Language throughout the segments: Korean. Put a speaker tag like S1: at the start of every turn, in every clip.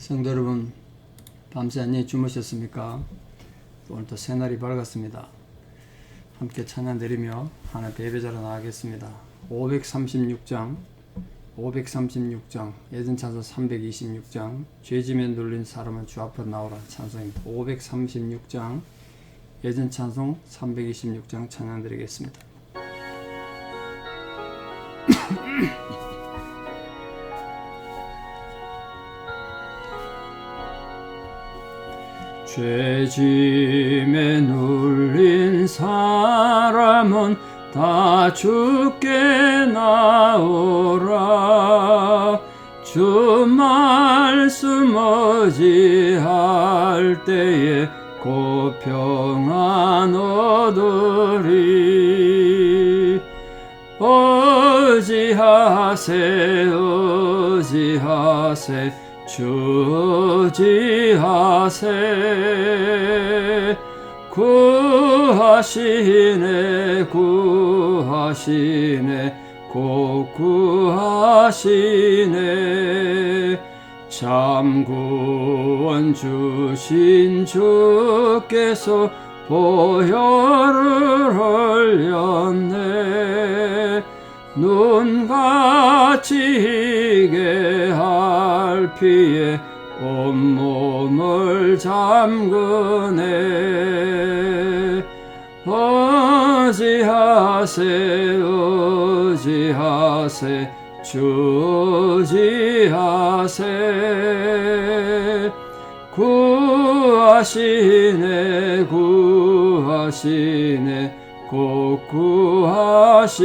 S1: 성도 여러분, 밤새 안녕히 주무셨습니까? 오늘도 새날이 밝았습니다. 함께 찬양 드리며 하나 예배자로 나가겠습니다. 536장, 536장, 예전 찬송 326장, 죄짐에 눌린 사람은 주 앞으로 나오라 찬송입니다. 536장, 예전 찬송 326장 찬양 드리겠습니다. 죄짐에 눌린 사람은 다 죽게 나오라. 주 말씀 어지할 때에 곧 평안 얻으리. 어지하세 어지하세 주지하세. 구하시네 구하시네 곧 구하시네. 참 구원 주신 주께서 보혈을 흘렸네 눈같이 희게 할 피에 온몸을 잠그네. 어지하세 어지하세 주지하세. 구하시네 구하시네 곧 구하시네.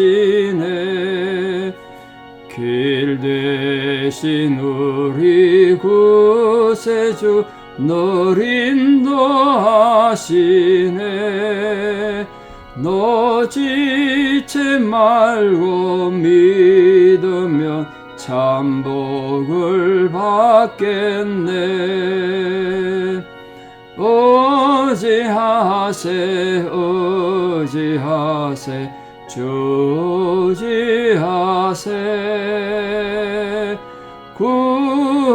S1: 길 대신 우리 구세주 널 인도하시네. 너 지체 말고 믿으면 참 복을 받겠네 어지하세 어지하세 주지하세.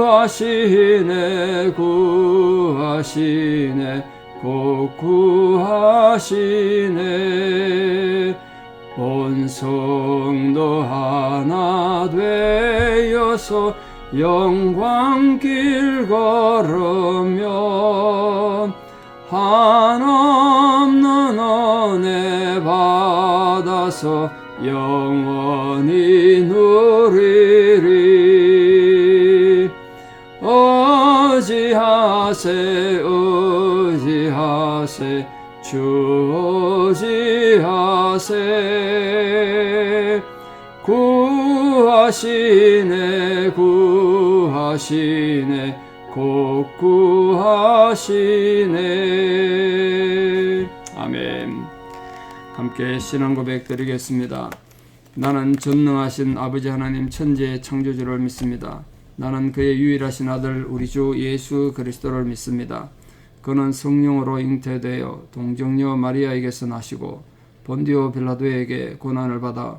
S1: 구하시네 구하시네 곧 구하시네. 온 성도 하나 되어서 영광 길 걸으면 한없는 은혜 받아서 영원히 누리리. 어지하세 어지하세 주지하세 구하시네 구하시네 곧 구하시네. 아멘. 함께 신앙 고백 드리겠습니다. 나는 전능하신 아버지 하나님 천지의 창조주를 믿습니다. 나는 그의 유일하신 아들 우리 주 예수 그리스도를 믿습니다. 그는 성령으로 잉태되어 동정녀 마리아에게서 나시고 본디오 빌라도에게 고난을 받아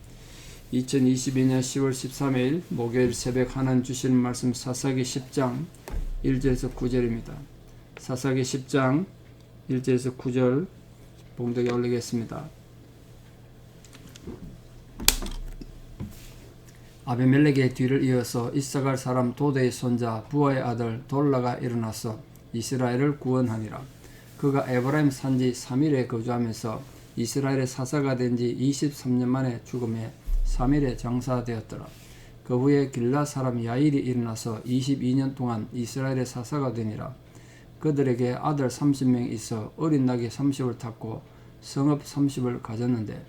S1: 2022년 10월 13일 목요일 새벽 하나님 주시는 말씀 사사기 10장 1절에서 9절입니다. 사사기 10장 1절에서 9절 봉독에 올리겠습니다. 아비멜렉의 뒤를 이어서 이사갈 사람 도대의 손자 부하의 아들 돌라가 일어나서 이스라엘을 구원하니라. 그가 에브라임 산지 3일에 거주하면서 이스라엘의 사사가 된 지 23년 만에 죽음에 3일에 장사되었더라. 그 후에 길라 사람 야일이 일어나서 22년 동안 이스라엘의 사사가 되니라. 그들에게 아들 30명 있어 어린 낙이 30을 탔고 성읍 30을 가졌는데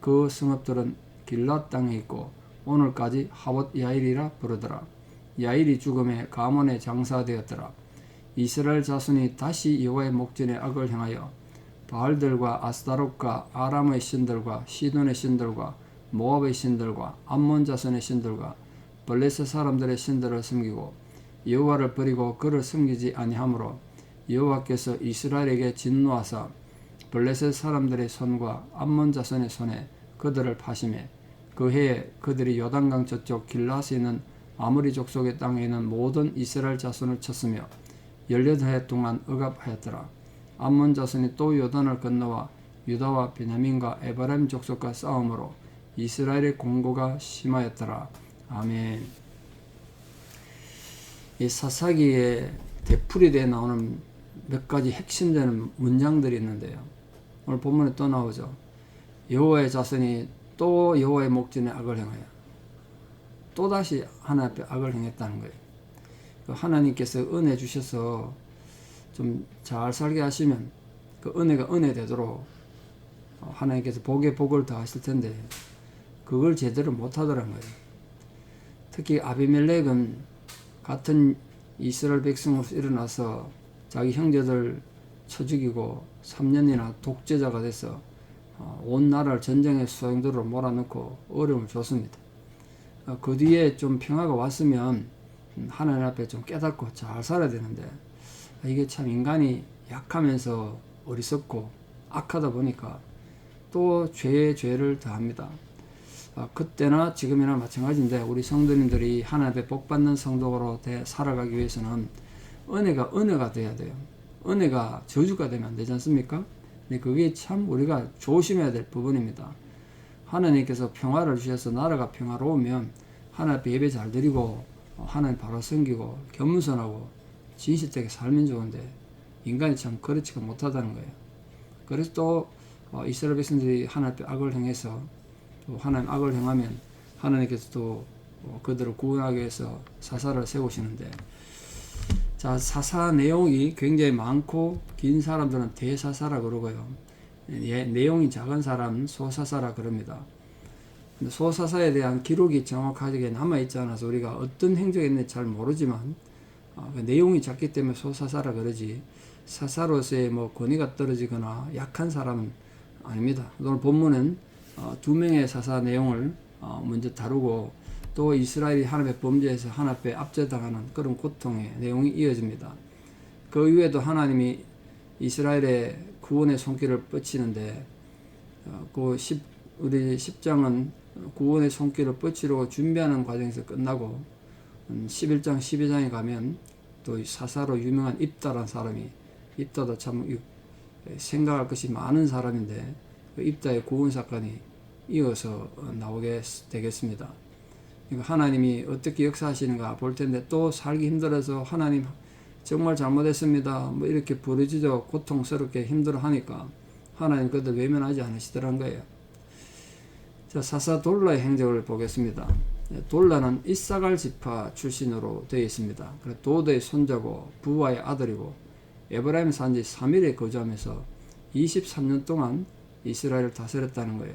S1: 그 성읍들은 길라 땅에 있고 오늘까지 하봇 야일이라 부르더라. 야일이 죽음에 가문에 장사되었더라. 이스라엘 자손이 다시 여호와의 목전에 악을 행하여 바알들과 아스타롯과 아람의 신들과 시돈의 신들과 모압의 신들과 암몬 자손의 신들과 블레셋 사람들의 신들을 섬기고 여호와를 버리고 그를 섬기지 아니하므로 여호와께서 이스라엘에게 진노하사 블레셋 사람들의 손과 암몬 자손의 손에 그들을 파심해 그 해에 그들이 요단강 저쪽 길라스에 있는 아무리 족속의 땅에 있는 모든 이스라엘 자손을 쳤으며 열여덟 해 동안 억압하였더라. 암몬 자손이 또 요단을 건너와 유다와 베냐민과 에바라임 족속과 싸움으로 이스라엘의 공고가 심하였더라. 아멘. 이 사사기에 대풀이되어 나오는 몇 가지 핵심되는 문장들이 있는데요. 오늘 본문에 또 나오죠. 여호와의 자손이 또 여호와의 목전에 악을 행하여 또 다시 하나님 앞에 악을 행했다는 거예요. 그 하나님께서 은혜 주셔서 좀 잘 살게 하시면 그 은혜가 은혜 되도록 하나님께서 복에 복을 더하실 텐데 그걸 제대로 못 하더란 거예요. 특히 아비멜렉은 같은 이스라엘 백성으로서 일어나서 자기 형제들 쳐 죽이고 3년이나 독재자가 돼서 어, 온 나라를 전쟁의 수행도로 몰아넣고 어려움을 줬습니다. 어, 그 뒤에 좀 평화가 왔으면 하나님 앞에 좀 깨닫고 잘 살아야 되는데 이게 참 인간이 약하면서 어리석고 악하다 보니까 또 죄에 죄를 더합니다. 어, 그때나 지금이나 마찬가지인데 우리 성도님들이 하나님의 복 받는 성도로 살아가기 위해서는 은혜가 은혜가 돼야 돼요. 은혜가 저주가 되면 안 되지 않습니까? 근데 그게 참 우리가 조심해야 될 부분입니다. 하나님께서 평화를 주셔서 나라가 평화로우면 하나님 예배 잘 드리고 하나님 바로 섬기고 겸손하고 진실되게 살면 좋은데 인간이 참 그렇지가 못하다는 거예요. 그래서 또 어, 이스라엘 백성들이 하나님 악을 행해서 또 하나님 악을 행하면 하나님께서 또 어, 그들을 구원하기 위해서 사사를 세우시는데 자 사사 내용이 굉장히 많고 긴 사람들은 대사사라 그러고요. 예, 내용이 작은 사람 소사사라 그럽니다. 소사사에 대한 기록이 정확하게 남아 있지 않아서 우리가 어떤 행적이 있는지 잘 모르지만 어, 그 내용이 작기 때문에 소사사라 그러지 사사로서의 뭐 권위가 떨어지거나 약한 사람은 아닙니다. 오늘 본문은 어, 두 명의 사사 내용을 어, 먼저 다루고 또 이스라엘이 하나님의 범죄에서 하나님 앞에 압제당하는 그런 고통의 내용이 이어집니다. 그 이후에도 하나님이 이스라엘의 구원의 손길을 뻗치는데 어, 그 10, 우리 10장은 구원의 손길을 뻗치려고 준비하는 과정에서 끝나고 11장, 음, 12장에 가면 또 사사로 유명한 입다란 사람이 입다도 참 생각할 것이 많은 사람인데 그 입다의 구원 사건이 이어서 나오게 되겠습니다. 하나님이 어떻게 역사하시는가 볼 텐데 또 살기 힘들어서 하나님 정말 잘못했습니다. 뭐 이렇게 부르짖어 고통스럽게 힘들어 하니까 하나님 그들 외면하지 않으시더란 거예요. 자, 사사 돌라의 행적을 보겠습니다. 네, 돌라는 이사갈 지파 출신으로 되어 있습니다. 도드의 손자고 부와의 아들이고 에브라임 산지 3일에 거주하면서 23년 동안 이스라엘을 다스렸다는 거예요.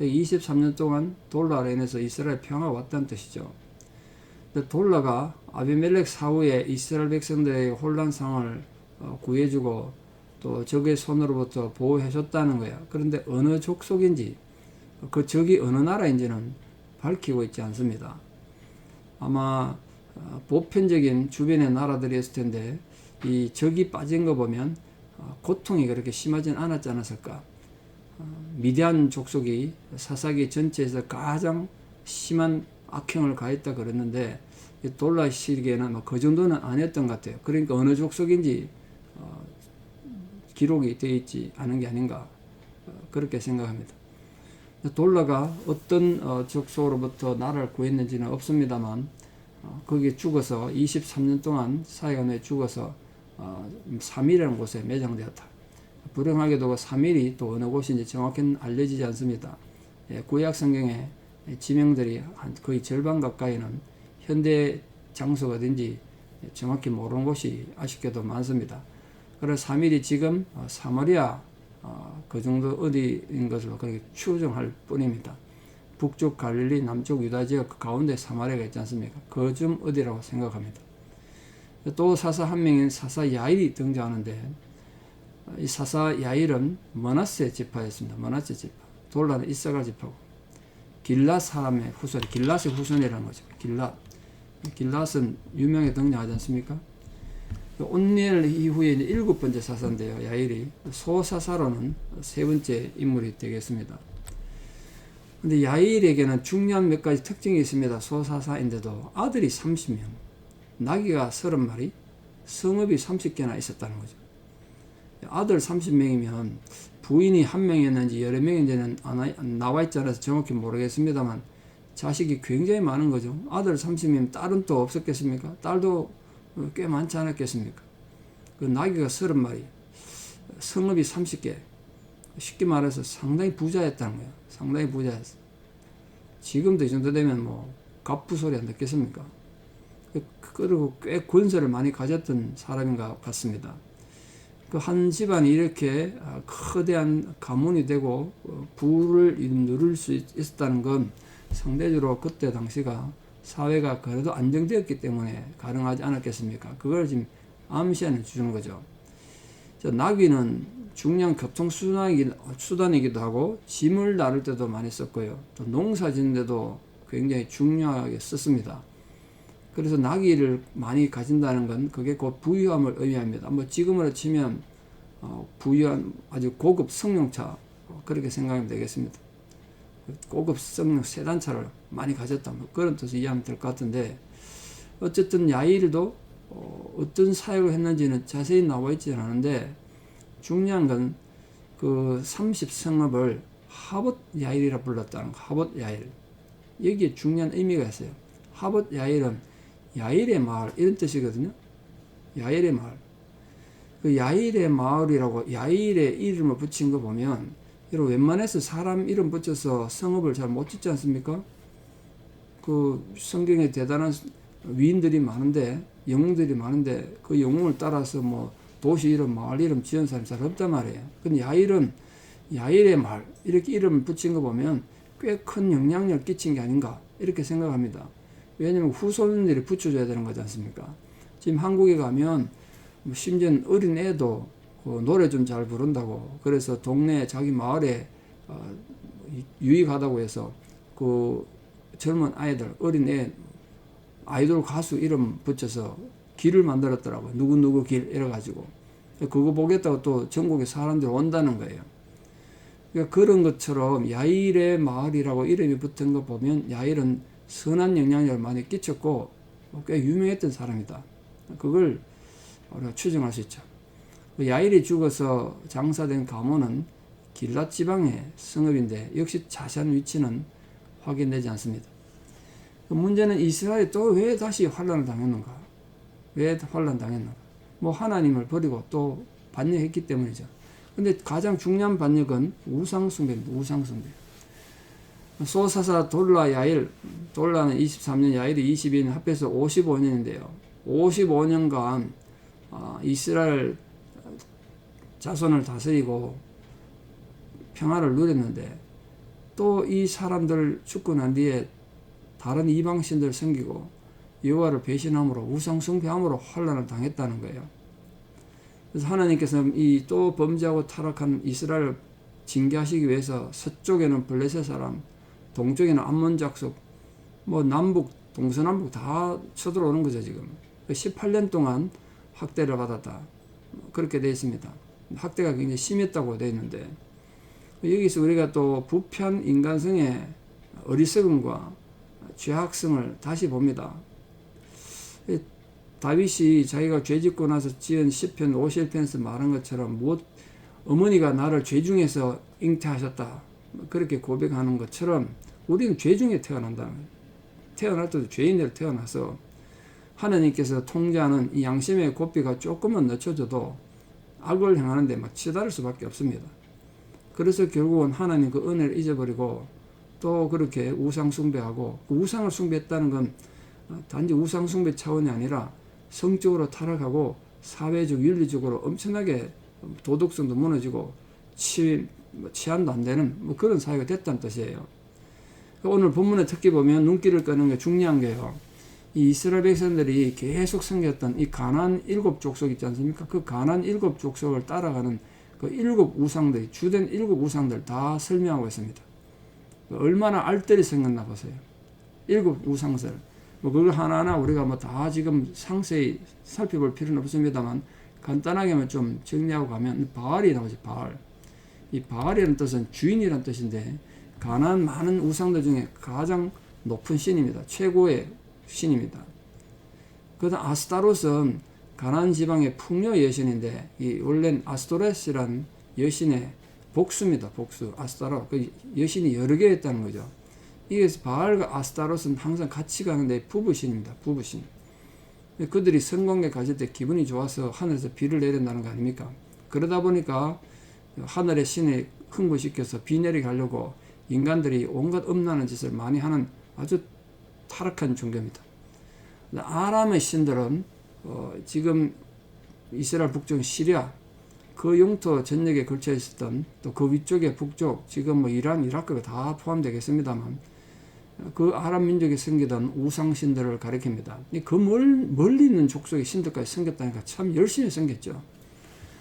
S1: 23년 동안 돌라로 인해서 이스라엘 평화가 왔다는 뜻이죠. 돌라가 아비멜렉 사후에 이스라엘 백성들의 혼란 상을 어, 구해주고 또 적의 손으로부터 보호해줬다는 거야. 그런데 어느 족속인지 그 적이 어느 나라인지는 밝히고 있지 않습니다. 아마 어, 보편적인 주변의 나라들이었을 텐데 이 적이 빠진 거 보면 어, 고통이 그렇게 심하진 않았지 않았을까. 어, 미디안 족속이 사사기 전체에서 가장 심한 악행을 가했다 그랬는데 돌라 시기에는 뭐그 정도는 아니었던 것 같아요. 그러니까 어느 족속인지 기록이 되어 있지 않은 게 아닌가 그렇게 생각합니다. 돌라가 어떤 어, 족속으로부터 나라를 구했는지는 없습니다만 어, 거기 죽어서 23년 동안 사회가 죽어서 어, 3일이라는 곳에 매장되었다. 불행하게도 3일이 또 어느 곳인지 정확히는 알려지지 않습니다. 예, 구약 성경에 지명들이 거의 절반 가까이는 현대 장소가 어딘지 정확히 모르는 곳이 아쉽게도 많습니다. 그래서 3일이 지금 어, 사마리아 어, 그 정도 어디인 것으로 그렇게 추정할 뿐입니다. 북쪽 갈릴리, 남쪽 유다 지역 그 가운데 사마리아가 있지 않습니까? 그좀 어디라고 생각합니다. 또 사사 한 명인 사사 야일이 등장하는데 이 사사 야일은 머나세 지파였습니다. 머나세 지파. 돌라는 이사갈 지파고 길랏 사람의 후손, 길랏의 후손이라는 거죠. 길랏. 길랏은 유명에 등장하지 않습니까? 온니엘 이후에 일곱 번째 사사인데요. 야일이 소사사로는 세 번째 인물이 되겠습니다. 근데 야일에게는 중요한 몇 가지 특징이 있습니다. 소사사인데도 아들이 30명, 나귀가 30마리, 성읍이 30개나 있었다는 거죠. 아들 30명이면 부인이 한 명이었는지 여러 명인지는 나와 있지 않아서 정확히 모르겠습니다만 자식이 굉장히 많은 거죠. 아들 30명, 딸은 또 없었겠습니까? 딸도 어, 꽤 많지 않았겠습니까? 그 나귀가 30마리, 성읍이 30개. 쉽게 말해서 상당히 부자였다는 거예요. 상당히 부자였어. 지금도 이 정도 되면 뭐 갑부 소리 안 듣겠습니까? 그- 그리고 꽤 권세를 많이 가졌던 사람인 것 같습니다. 그 한 집안이 이렇게 아, 거대한 가문이 되고 어, 부를 누릴 수 있- 있었다는 건 상대적으로 그때 당시가 사회가 그래도 안정되었기 때문에 가능하지 않았겠습니까? 그걸 지금 암시하는 주는 거죠. 저 나귀는 중요한 교통 수단이기도, 수단이기도 하고 짐을 나를 때도 많이 썼고요. 또 농사 짓는데도 굉장히 중요하게 썼습니다. 그래서 나귀를 많이 가진다는 건 그게 곧 부유함을 의미합니다. 뭐 지금으로 치면 어, 부유한 아주 고급 승용차 어, 그렇게 생각하면 되겠습니다. 고급 성능 세단차를 많이 가졌다 뭐 그런 뜻을 이해하면 될 것 같은데 어쨌든 야일도 어, 어떤 사역을 했는지는 자세히 나와 있지 않은데 중요한 건 그 30성읍을 하봇 야일이라 불렀다는 거 하봇 야일 여기에 중요한 의미가 있어요 하봇 야일은 야일의 마을 이런 뜻이거든요 야일의 마을 그 야일의 마을이라고 야일의 이름을 붙인 거 보면 이런 웬만해서 사람 이름 붙여서 성읍을 잘 못 짓지 않습니까? 그 성경에 대단한 위인들이 많은데 영웅들이 많은데 그 영웅을 따라서 뭐 도시 이름, 마을 이름 지은 사람이 잘 없단 말이에요. 근데 야일은 야일의 마을 이렇게 이름을 붙인 거 보면 꽤 큰 영향력을 끼친 게 아닌가 이렇게 생각합니다. 왜냐면 후손들이 붙여줘야 되는 거지 않습니까? 지금 한국에 가면 뭐 심지어 어린 애도 그 노래 좀 잘 부른다고 그래서 동네 자기 마을에 어, 유익하다고 해서 그 젊은 아이들 어린 애 아이돌 가수 이름 붙여서 길을 만들었더라고요. 누구누구 길 이래가지고. 그거 보겠다고 또 전국에 사람들이 온다는 거예요. 그러니까 그런 것처럼 야일의 마을이라고 이름이 붙은 거 보면 야일은 선한 영향력을 많이 끼쳤고 꽤 유명했던 사람이다 그걸 우리가 추정할 수 있죠 그 야일이 죽어서 장사된 가문은 길랏 지방의 성읍인데 역시 자세한 위치는 확인되지 않습니다. 그 문제는 이스라엘이 또왜 다시 환란을 당했는가? 왜 환란 당했는가? 뭐 하나님을 버리고 또 반역했기 때문이죠. 근데 가장 중요한 반역은 우상숭배입니다. 우상숭배. 소사사 돌라 야일, 돌라는 23년, 야일이 22년, 합해서 55년인데요. 55년간 아, 이스라엘 자손을 다스리고 평화를 누렸는데 또 이 사람들 죽고 난 뒤에 다른 이방신들 섬기고 여호와를 배신함으로 우상 숭배함으로 환란을 당했다는 거예요. 그래서 하나님께서 이또 범죄하고 타락한 이스라엘을 징계하시기 위해서 서쪽에는 블레셋 사람, 동쪽에는 족속, 뭐 남북 동서남북 다 쳐들어오는 거죠 지금. 18년 동안 학대를 받았다. 그렇게 되어 있습니다. 학대가 굉장히 심했다고 되어 있는데 여기서 우리가 또 부패한 인간성의 어리석음과 죄악성을 다시 봅니다. 이 다윗이 자기가 죄 짓고 나서 지은 시편 51편에서 말한 것처럼 무엇 어머니가 나를 죄 중에서 잉태하셨다 그렇게 고백하는 것처럼 우리는 죄 중에 태어난다. 태어날 때도 죄인으로 태어나서 하나님께서 통제하는 이 양심의 고삐가 조금만 늦춰져도 악을 행하는 데 막 치달을 수밖에 없습니다. 그래서 결국은 하나님 그 은혜를 잊어버리고 또 그렇게 우상 숭배하고 그 우상을 숭배했다는 건 단지 우상 숭배 차원이 아니라 성적으로 타락하고 사회적 윤리적으로 엄청나게 도덕성도 무너지고 치, 뭐 치안도 안 되는 뭐 그런 사회가 됐다는 뜻이에요. 오늘 본문의 특기 보면 눈길을 끄는 게 중요한 게요. 이 이스라엘 백성들이 계속 섬겼던 이 가난 일곱 족속 있지 않습니까? 그 가난 일곱 족속을 따라가는 그 일곱 우상들이 주된 일곱 우상들 다 설명하고 있습니다. 얼마나 알뜰히 생겼나 보세요. 일곱 우상설. 뭐 그걸 하나하나 우리가 뭐 다 지금 상세히 살펴볼 필요는 없습니다만 간단하게만 좀 정리하고 가면 바알이 나오지 바알. 이 바알이라는 뜻은 주인이라는 뜻인데 가난 많은 우상들 중에 가장 높은 신입니다. 최고의 신입니다. 그다음 아스타롯은 가난 지방의 풍요 여신인데 이 원래는 아스토레스란 여신의 복수입니다. 복수 아스타롯 그 여신이 여러 개 있다는 거죠. 이게서 바알과 아스타롯은 항상 같이 가는데 부부신입니다. 부부신. 그들이 성공에 가질 때 기분이 좋아서 하늘에서 비를 내린다는 거 아닙니까? 그러다 보니까 하늘의 신을 흥분시켜서 비 내리게 하려고 인간들이 온갖 음란한 짓을 많이 하는 아주 타락한 종교입니다. 아람의 신들은 어, 지금 이스라엘 북쪽 시리아 그 영토 전역에 걸쳐 있었던 또 그 위쪽에 북쪽 지금 뭐 이란 이라크가 다 포함되겠습니다만 그 아랍 민족이 섬기던 우상 신들을 가리킵니다. 그 멀, 멀리 있는 족속의 신들까지 섬겼다니까 참 열심히 섬겼죠.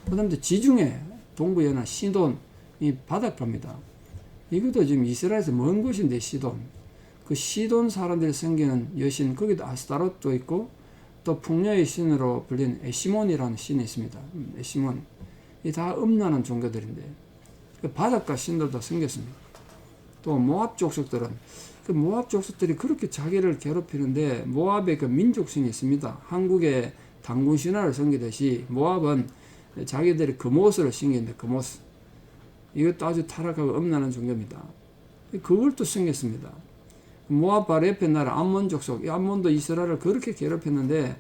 S1: 그 다음에 지중해 동부 연안 시돈 이 바닷가입니다. 이것도 지금 이스라엘에서 먼 곳인데 시돈 그 시돈 사람들이 섬기는 여신 거기도 아스타롯도 있고 또 풍요의 신으로 불린 에시몬이라는 신이 있습니다. 음, 에시몬 이 다 음란한 종교들인데 그 바닷가 신들도 섬겼습니다. 또 모압 족속들은 그 모압 족속들이 그렇게 자기를 괴롭히는데 모압의 그 민족신이 있습니다. 한국의 당군 신화를 섬기듯이 모압은 자기들이 금옷을 신기는데 금옷 이것도 아주 타락하고 음란한 종교입니다. 그걸 또 섬겼습니다. 모압 바로 옆에 나라 암몬 족속, 이 암몬도 이스라엘을 그렇게 괴롭혔는데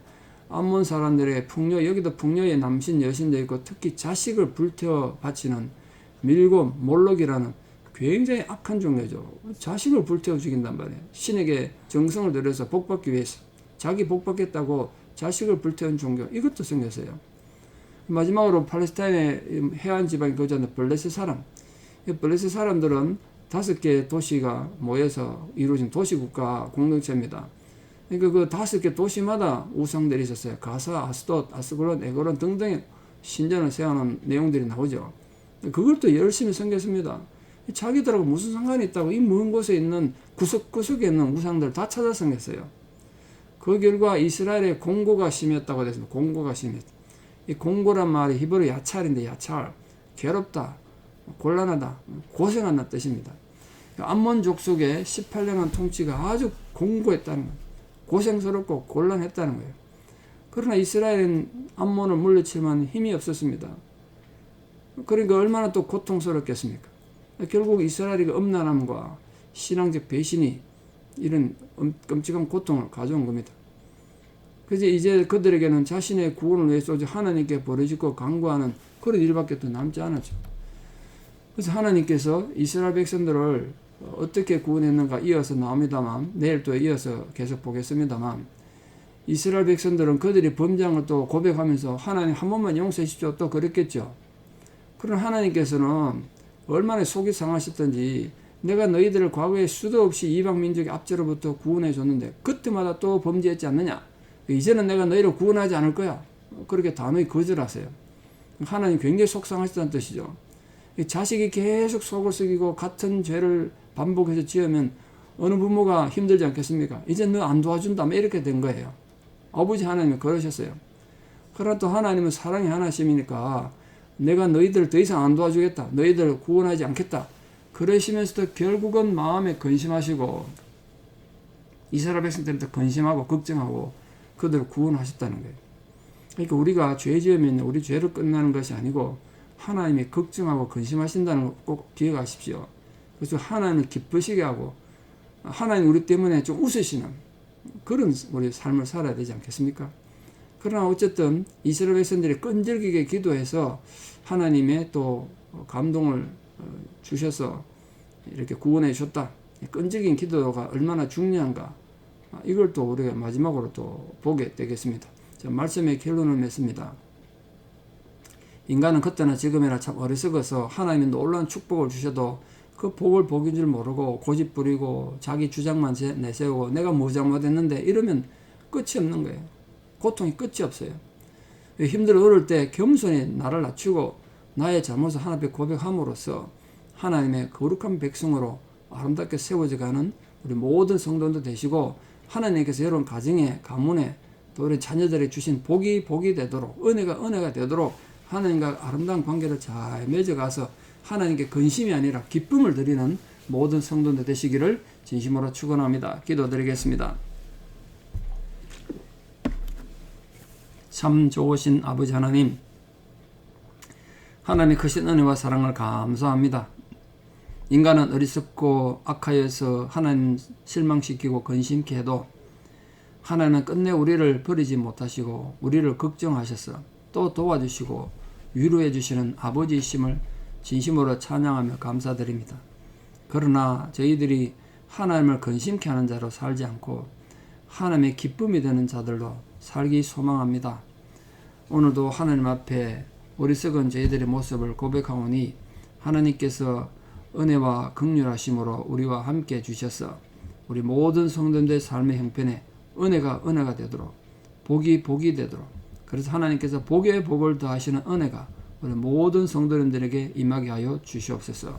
S1: 암몬 사람들의 풍요, 여기도 풍요의 남신 여신도 있고 특히 자식을 불태워 바치는 밀고 몰록이라는 굉장히 악한 종교죠. 자식을 불태워 죽인단 말이에요. 신에게 정성을 들여서 복받기 위해서 자기 복받겠다고 자식을 불태운 종교 이것도 생겼어요. 마지막으로 팔레스타인의 해안 지방에 거주하는 블레셋 사람. 이 블레셋 사람들은 다섯 개 도시가 모여서 이루어진 도시국가 공동체입니다. 그러니까 그 다섯 개 도시마다 우상들이 있었어요. 가사, 아스돗, 아스글론, 에고론 등등의 신전을 세워놓은 내용들이 나오죠. 그걸 또 열심히 섬겼습니다. 자기들하고 무슨 상관이 있다고 이 먼 곳에 있는 구석구석에 있는 우상들 다 찾아 섬겼어요. 그 결과 이스라엘의 공고가 심했다고 됐습니다. 공고가 심했다. 이 공고란 말이 히브리 야찰인데 야찰, 괴롭다, 곤란하다, 고생한다는 뜻입니다. 암몬 족속의 18년간 통치가 아주 공고했다는 거예요. 고생스럽고 곤란했다는 거예요. 그러나 이스라엘은 암몬을 물리치만 힘이 없었습니다. 그러니까 얼마나 또 고통스럽겠습니까? 결국 이스라엘이 그 음란함과 신앙적 배신이 이런 끔찍한 고통을 가져온 겁니다. 그래서 이제 그들에게는 자신의 구원을 위해서 하나님께 버려지고 강구하는 그런 일밖에 더 남지 않았죠. 그래서 하나님께서 이스라엘 백성들을 어떻게 구원했는가 이어서 나옵니다만 내일 또 이어서 계속 보겠습니다만 이스라엘 백성들은 그들이 범죄한 또 고백하면서 하나님 한 번만 용서해 주십시오 또 그랬겠죠. 그런 하나님께서는 얼마나 속이 상하셨던지 내가 너희들을 과거에 수도 없이 이방 민족의 압제로부터 구원해 줬는데 그때마다 또 범죄했지 않느냐? 이제는 내가 너희를 구원하지 않을 거야. 그렇게 단호히 거절하세요. 하나님 굉장히 속상하시다는 뜻이죠. 자식이 계속 속을 썩이고 같은 죄를 반복해서 지으면 어느 부모가 힘들지 않겠습니까? 이제 너 안 도와준다. 이렇게 된 거예요. 아버지 하나님은 그러셨어요. 그러나 또 하나님은 사랑이 하나심이니까 내가 너희들을 더 이상 안 도와주겠다. 너희들을 구원하지 않겠다. 그러시면서도 결국은 마음에 근심하시고 이스라엘 백성들한테 근심하고 걱정하고 그들을 구원하셨다는 거예요. 그러니까 우리가 죄 지으면 우리 죄로 끝나는 것이 아니고 하나님이 걱정하고 근심하신다는 거 꼭 기억하십시오. 그래서 하나님을 기쁘시게 하고 하나님 우리 때문에 좀 웃으시는 그런 우리 삶을 살아야 되지 않겠습니까? 그러나 어쨌든 이스라엘 백성들이 끈질기게 기도해서 하나님의 또 감동을 주셔서 이렇게 구원해 주셨다. 끈질긴 기도가 얼마나 중요한가. 이걸 또 우리가 마지막으로 또 보게 되겠습니다. 자, 말씀의 결론을 맺습니다. 인간은 그때나 지금이나 참 어리석어서 하나님이 놀라운 축복을 주셔도 그 복을 복인 줄 모르고 고집 부리고 자기 주장만 내세우고 내가 뭐 잘못했는데 이러면 끝이 없는 거예요. 고통이 끝이 없어요. 힘들어 어릴 때 겸손히 나를 낮추고 나의 잘못을 하나님 앞에 고백함으로써 하나님의 거룩한 백성으로 아름답게 세워져 가는 우리 모든 성도들 되시고 하나님께서 여러분 가정에 가문에 또 우리 자녀들에게 주신 복이 복이 되도록 은혜가 은혜가 되도록 하나님과 아름다운 관계를 잘 맺어가서 하나님께 근심이 아니라 기쁨을 드리는 모든 성도들 되시기를 진심으로 축원합니다. 기도드리겠습니다. 참 좋으신 아버지 하나님, 하나님의 크신 은혜와 사랑을 감사합니다. 인간은 어리석고 악하여서 하나님 실망시키고 근심케 해도 하나님은 끝내 우리를 버리지 못하시고 우리를 걱정하셔서 또 도와주시고 위로해 주시는 아버지이심을 진심으로 찬양하며 감사드립니다. 그러나 저희들이 하나님을 근심케 하는 자로 살지 않고 하나님의 기쁨이 되는 자들로 살기 소망합니다. 오늘도 하나님 앞에 어리석은 저희들의 모습을 고백하오니 하나님께서 은혜와 극률하심으로 우리와 함께 주셔서 우리 모든 성도들의 삶의 형편에 은혜가 은혜가 되도록 복이 복이 되도록 그래서 하나님께서 복에 복을 더하시는 은혜가 우리 모든 성도님들에게 임하게 하여 주시옵소서.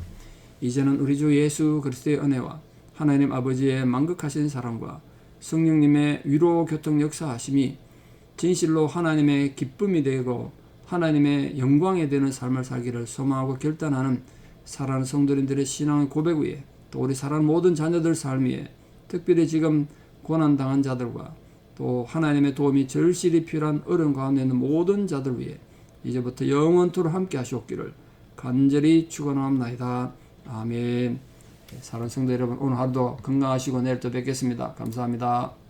S1: 이제는 우리 주 예수 그리스도의 은혜와 하나님 아버지의 만극하신 사랑과 성령님의 위로 교통 역사하심이 진실로 하나님의 기쁨이 되고 하나님의 영광이 되는 삶을 살기를 소망하고 결단하는 사랑하는 성도님들의 신앙의 고백 위에 또 우리 사랑하는 모든 자녀들 삶 위에 특별히 지금 고난당한 자들과 또 하나님의 도움이 절실히 필요한 어려운 가운데 있는 모든 자들 위해 이제부터 영원토록 함께 하시옵기를 간절히 축원합니다. 아멘. 사랑하는 성도 여러분 오늘 하루도 건강하시고 내일 또 뵙겠습니다. 감사합니다.